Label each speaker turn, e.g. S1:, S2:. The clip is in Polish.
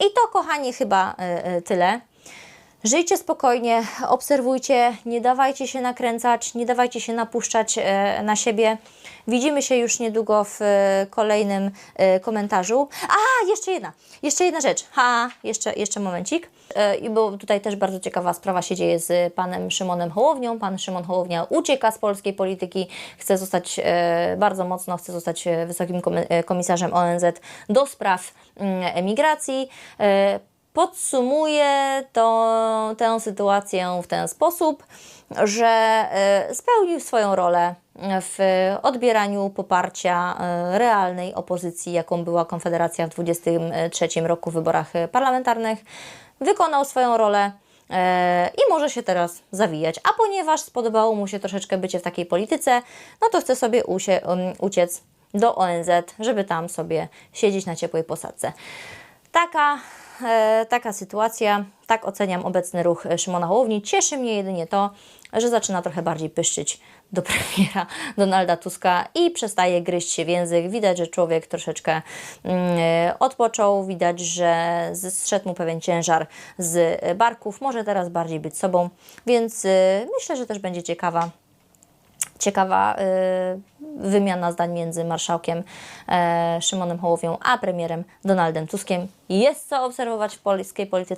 S1: I to, kochani, chyba e, e, tyle. Żyjcie spokojnie, obserwujcie, nie dawajcie się nakręcać, nie dawajcie się napuszczać e, na siebie. Widzimy się już niedługo w e, kolejnym e, komentarzu. A, jeszcze jedna, jeszcze jedna rzecz. Ha, jeszcze, jeszcze momencik. I bo tutaj też bardzo ciekawa sprawa się dzieje z panem Szymonem Hołownią. Pan Szymon Hołownia ucieka z polskiej polityki, chce zostać bardzo mocno, chce zostać wysokim komi- komisarzem ONZ do spraw mm, emigracji. E, Podsumuję to, tę sytuację w ten sposób, że e, spełnił swoją rolę w odbieraniu poparcia e, realnej opozycji, jaką była Konfederacja w 2023 roku w wyborach parlamentarnych. Wykonał swoją rolę e, i może się teraz zawijać. A ponieważ spodobało mu się troszeczkę bycie w takiej polityce, no to chce sobie um, uciec do ONZ, żeby tam sobie siedzieć na ciepłej posadce. Taka, e, taka sytuacja, tak oceniam obecny ruch Szymona Hołowni. Cieszy mnie jedynie to, że zaczyna trochę bardziej pyszczyć do premiera Donalda Tuska i przestaje gryźć się w język. Widać, że człowiek troszeczkę mm, odpoczął, widać, że zszedł mu pewien ciężar z barków, może teraz bardziej być sobą, więc e, myślę, że też będzie ciekawa ciekawa y, wymiana zdań między marszałkiem e, Szymonem Hołownią a premierem Donaldem Tuskiem. Jest co obserwować w polskiej polityce.